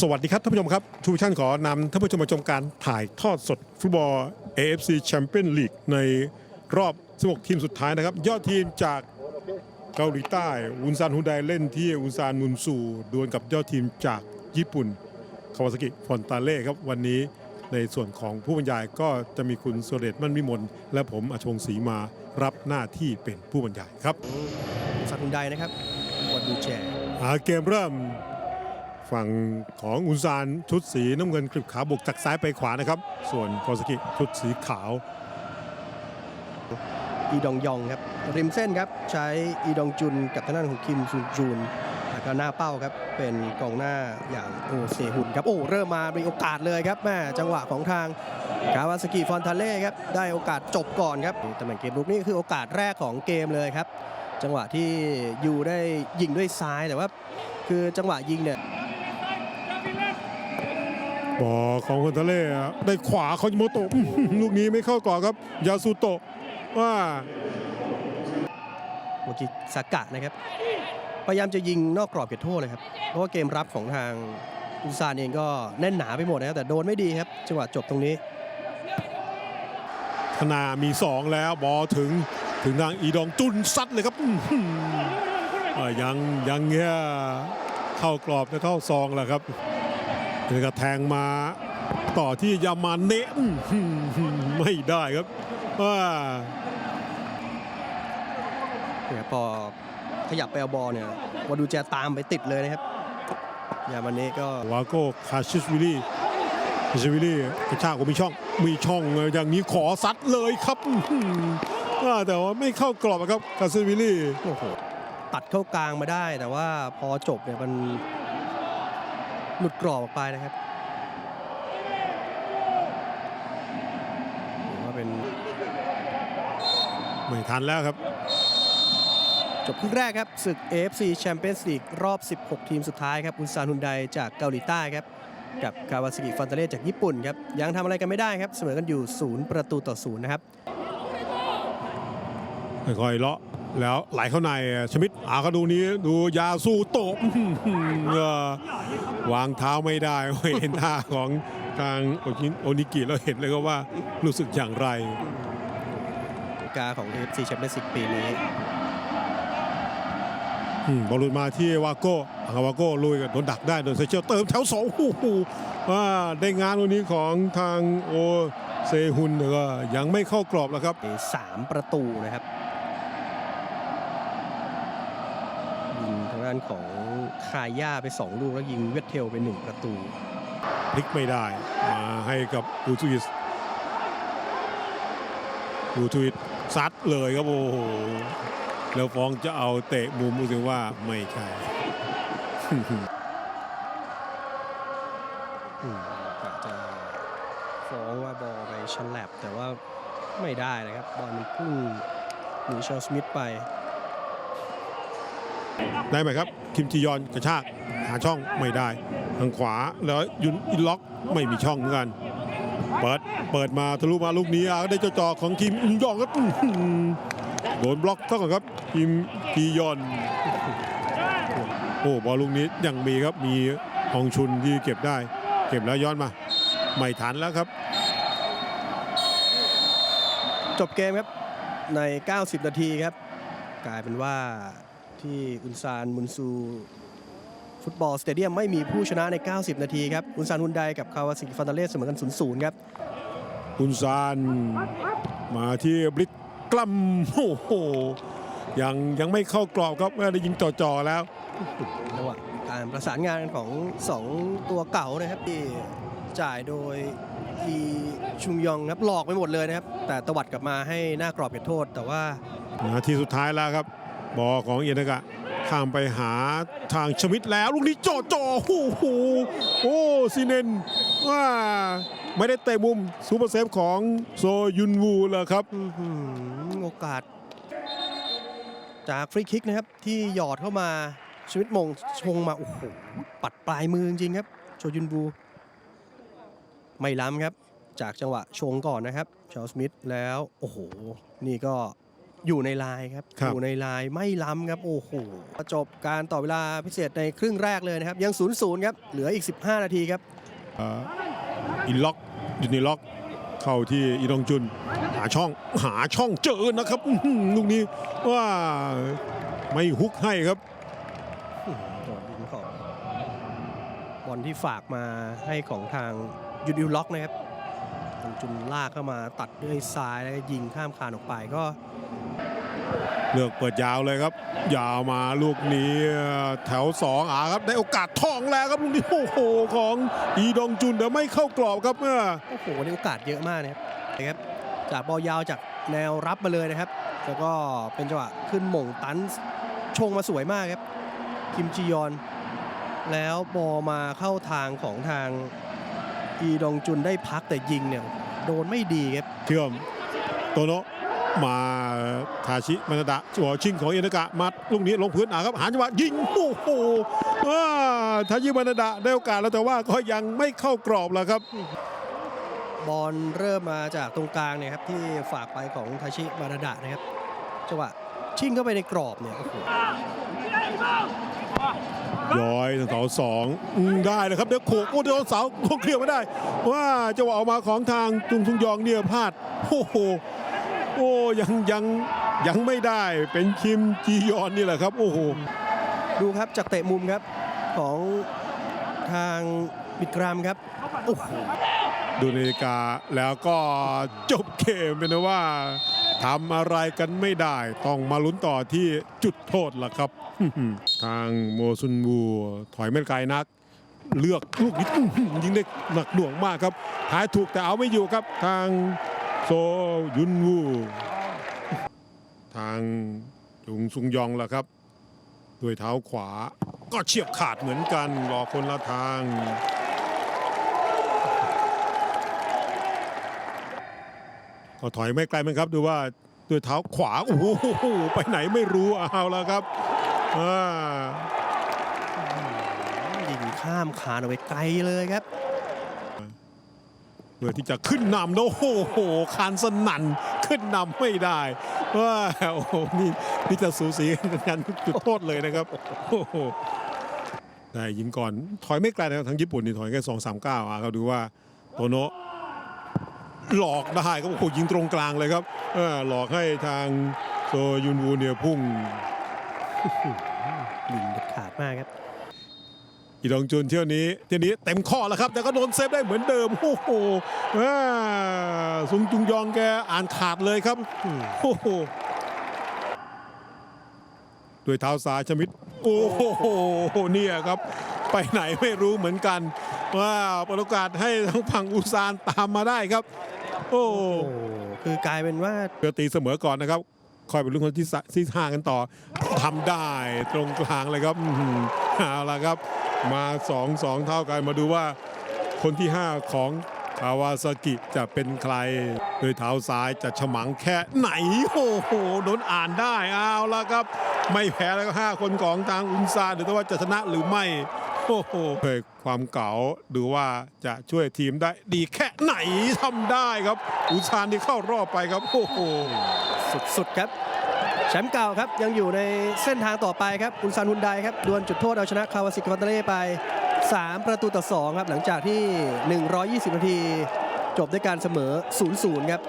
สวัสดีครับท่านผู้ชมครับทูวิชั่นขอนำท่านผู้ชมมาชมการถ่ายทอดสดฟุตบอล AFC Champions League ในรอบ 16 ทีมสุดท้ายนะครับ ยอดทีมจากเกาหลีใต้อุนซานฮุนไดเล่นที่อุนซานมุนซูดวลกับยอดทีมจากญี่ปุ่นคาวาซากิฟอนตาเล่ครับวันนี้ในส่วนของผู้บรรยายก็จะมีคุณสุเดชมั่นวิมลและผมอชงศรีมารับหน้าที่เป็นผู้บรรยายครับ สักฮุนไดนะครับวัดดูแจอาเกมเริ่ม ฝั่งของอุซานชุดสีน้ำเงินกริบขาบุกจากซ้ายไปขวานะครับ ส่วนคอสกิชุดสีขาวอีดองยองครับริมเส้นครับใช้อีดองจุนกับทางด้านของคิมซุนจูนแล้วก็หน้าเป้าครับเป็นกองหน้าอย่างโอเซฮุนครับโอ้เริ่มมามีโอกาสเลยครับแม่จังหวะของทางกาวาสกิฟอนทาเล่ครับได้โอกาสจบก่อนครับตำแหน่งเกมลุกนี่คือโอกาสแรกของเกมเลยครับ จังหวะที่ยูได้ยิงด้วยซ้ายแต่ว่า คือจังหวะยิงเนี่ย บอลของคนทะเลได้ขวาของยิโมโตะอื้อหือลูกนี้ไม่เข้าก่อนครับ ยาสุโตะว่าโมกิสากะนะครับ พยายามจะยิงนอกกรอบเขตโทษเลยครับ เพราะว่าเกมรับของทางอุซานเองก็แน่นหนาไปหมดนะครับแต่โดนไม่ดีครับจังหวะจบตรงนี้ ธนามี 2 แล้วบอลถึงถึงทางอีดองจุนซัดเลยครับอื้อหืออ่ายังยังเงี้ยเข้ากรอบและเข้าซองแหละครับ แล้วก็แทงมาต่อที่ยามาเนะอื้อหือไม่ได้ครับว่าเนี่ยพอขยับไปเอาบอลเนี่ยวาดูแจตามไปติดเลยนะครับยามันเน่ก็วาโก้คาชิสวิลลี่คาชิสวิลลี่กระชากก็มีช่องมีช่องอย่างนี้ขอซัดเลยครับอื้อหืออ่าแต่ว่าไม่เข้ากรอบอะครับคาชิสวิลลี่โอ้โหตัดเข้ากลางมาได้แต่ว่าพอจบเนี่ยมัน หลุดกรอบออกไปนะครับถือว่าเป็นไม่ทันแล้วครับ จบครึ่งแรกครับศึก AFC Champions League รอบ 16 ทีมสุดท้ายครับอุนซานฮุนไดจากเกาหลีใต้ครับ กับคาวาซากิฟอนเตเล่จากญี่ปุ่นครับ ยังทำอะไรกันไม่ได้ครับ เสมอกันอยู่ 0 ประตูต่อ 0 นะครับค่อยๆเลาะ แล้วไหลเข้าในชมิดอาก็ดูนี้ดูยาสู้โตบอื้อหือเออวางเท้าไม่ได้ไม่เห็นท่าของทางโอชิโอนิกิแล้วเห็นเลยก็ว่ารู้สึกอย่างไรกาของ AFC Champions League ปีนี้อืมบอลหลุดมาที่วาโก้อาวาโก้ลุยกับโดนดักได้โดนเซเชียลเติมแถวสองโอ้โหว่าได้งานวันนี้ของทางโอเซฮุนแต่ก็ยังไม่เข้ากรอบแล้วครับสามประตูนะครับยิงทาง ด้านของคาย่าไป 2 ลูก แล้วยิงเวทเทลไป 1 ประตู พลิกไม่ได้ มาให้กับอูทูอิสอูทูอิสซัดเลยครับ โอ้โห แล้วฟองจะเอาเตะมุมรู้สึกว่าไม่ใช่อืมกะจะฟ้องว่าบอลไปฉลับแต่ว่าไม่ได้นะครับ บอลมันพุ่งหนีชอลสมิธไป ได้ไหมครับ คิมจียอนกระชากหาช่องไม่ได้ ทางขวาแล้วยุนอินล็อกไม่มีช่องเหมือนกัน เปิดเปิดมาทะลุมาลูกนี้อะได้เจ้าจอของคิมอินยองครับอื้อหือโดนบล็อกเท่ากันครับคิมจียอนโอ้บอลลูกนี้ยังมีครับมีฮองชุนที่เก็บได้ เก็บแล้วย้อนมา ไม่ทันแล้วครับ จบเกมครับใน 90 นาทีครับ กลายเป็นว่า ที่อุนซานมุนซู ฟุตบอลสเตเดียมไม่มีผู้ชนะใน 90 นาทีครับ อุนซานฮุนไดกับคาวาซิกิฟันตาเล่เสมอกัน 0-0 ครับคุณซานมาที่บลิกกลัมโอ้โหยังยังไม่เข้ากรอบครับแม่ได้ยิงจ่อๆแล้วจังหวะการประสานงานของ 2 ตัวเก่านะครับที่จ่ายโดยอีชุมยองครับหลอกไปหมดเลยนะครับ แต่ตวัดกลับมาให้หน้ากรอบเขตโทษ แต่ว่านาทีสุดท้ายแล้วครับ บอของเอียนากะข้ามไปหาทางชมิดแล้ว ลูกนี้จ่อจ่อโอ้โหโอ้ซีเนนว่าไม่ได้เตะมุมซูเปอร์เซฟของโซยุนวูเลยครับโอกาส จากฟรีคิกนะครับ ที่หยอดเข้ามาชวิตมงชงมา โอ้โห ปัดปลายมือจริงครับโชยุนบูไม่ล้ำครับ จากจังหวะชงก่อนนะครับชาลสมิธแล้ว โอ้โห นี่ก็ อยู่ในลายครับ ครับ อยู่ในลายไม่ล้ำครับ โอ้โหจบการต่อเวลาพิเศษในครึ่งแรกเลยนะครับ ยัง0ูนย์ครับ เหลืออีก 15 นาทีครับเอ่ออินล็อกยูนิล็อก เข้าที่อีดองจุน หาช่องหาช่องเจอนะครับอื้อหือลูกนี้ว่าไม่ฮุกให้ครับอืมโดนยิงของบอลที่ฝากมาให้ของทางยูดิวล็อกนะครับตรงจุนลากเข้ามาตัดด้วยซ้ายแล้วก็ยิงข้ามคานออกไปก็ เลือกเปิดยาวเลยครับ ยาวมาลูกนี้แถวสองอ่าครับได้โอกาสทองแล้วครับลูกนี้โอ้โหของอีดองจุนเดี๋ยวไม่เข้ากรอบครับเมื่อโอ้โหในโอกาสเยอะมากนะครับนะครับจากบอลยาวจากแนวรับมาเลยนะครับ แล้วก็เป็นจังหวะขึ้นหม่งตันชงมาสวยมากครับคิมจียอน แล้วบอลมาเข้าทางของทางอีดองจุนได้พักแต่ยิงเนี่ยโดนไม่ดีครับเชื่อมโตโนะ มาทาชิมานาดะจัวชิงของเอนากะมาลูกนี้ลงพื้นอ่าครับหาจังหวะยิงโอ้โหอ่าทาชิมานาดะได้โอกาสแล้วแต่ว่าก็ยังไม่เข้ากรอบแล้วครับ บอลเริ่มมาจากตรงกลางเนี่ยครับที่ฝากไปของทาชิมานาดะนะครับจังหวะชิ่งเข้าไปในกรอบเนี่ยโอ้โหย้อยเสาสองอืมได้เลยครับเดี๋ยวโขกโอ้เดี๋ยวเสาโขกเคลียร์ไม่ได้ ว่าจังหวะออกมาของทางตุงทุงยองเนี่ยพลาดโอ้โห โอ้ยังยังยังไม่ได้เป็นคิมจียอนนี่แหละครับ โอ้โหดูครับจากเตะมุมครับของทางบิกรามครับโอ้โหดูนาฬิกาแล้วก็จบเกมเป็นนะว่าทำอะไรกันไม่ได้ ต้องมาลุ้นต่อที่จุดโทษล่ะครับ ทางโมซุนวูถอยไม่ไกลนัก เลือกลูกนี้อื้อหือยิงได้หนักหน่วงมากครับหายถูกแต่เอาไม่อยู่ครับทาง โซยุนวู ทางจุงซุงยองล่ะครับ ด้วยเท้าขวาก็เฉียบขาดเหมือนกันรอคนละทาง ก็ถอยไม่ไกลมันครับดูว่าด้วยเท้าขวา โอ้โหไปไหนไม่รู้เอาแล้วครับอ่ายิงข้ามคานเอาไปไกลเลยครับ เพื่อที่จะขึ้นนำแล้วโอ้โหคานสนั่นขึ้นนำไม่ได้ว้าโอ้โหนี่นี่จะสูสีกันจุดโทษเลยนะครับโอ้โหได้ยิงก่อนถอยไม่ไกลนะครับทางญี่ปุ่นนี่ถอยแค่สองสามเก้าอะเขาดูว่าโตโนะหลอกได้ครับโอ้โหยิงตรงกลางเลยครับอหลอกให้ทางโซยุนวูเนี่ยพุ่งยิงขาดมากครับ อีดองจุนเที่ยวนี้เที่ยวนี้เต็มข้อแล้วครับ แต่ก็โดนเซฟได้เหมือนเดิมโอ้โหอ่าซุงจุงยองแกอ่านขาดเลยครับโอ้โหด้วยเท้าซ้ายชมิดโอ้โหเนี่ยครับ ไปไหนไม่รู้เหมือนกันว่าเปิดโอกาสให้ทางฝั่งอุซานตามมาได้ครับ โอ้โอ้คือกลายเป็นว่าเพื่อตีเสมอก่อนนะครับคอยเป็นรุ่นคนที่สะที่ห้ากันต่อทำได้ตรงกลางเลยครับอื้อหือเอาละครับ มาสองสองเท่ากันมาดูว่าคนที่ 5 ของคาวาซากิจะเป็นใคร โดยเท้าซ้ายจะฉมังแค่ไหน โอ้โหโดนอ่านได้เอาละครับ ไม่แพ้แล้วก็5คนของทางอุนซานหรือว่าจะชนะหรือไม่โอ้โหเคยความเก๋าดูว่าจะช่วยทีมได้ดีแค่ไหนทำได้ครับ อุนซานที่เข้ารอบไปครับโอ้โหสุดๆครับ แชมป์เก่าครับยังอยู่ในเส้นทางต่อไปครับอุนซานฮุนไดครับดวลจุดโทษเอาชนะคาวาซิคาตาเล่ไป 3 ประตูต่อ2ครับหลังจากที่ 120 นาที จบด้วยการเสมอ 0-0 ครับ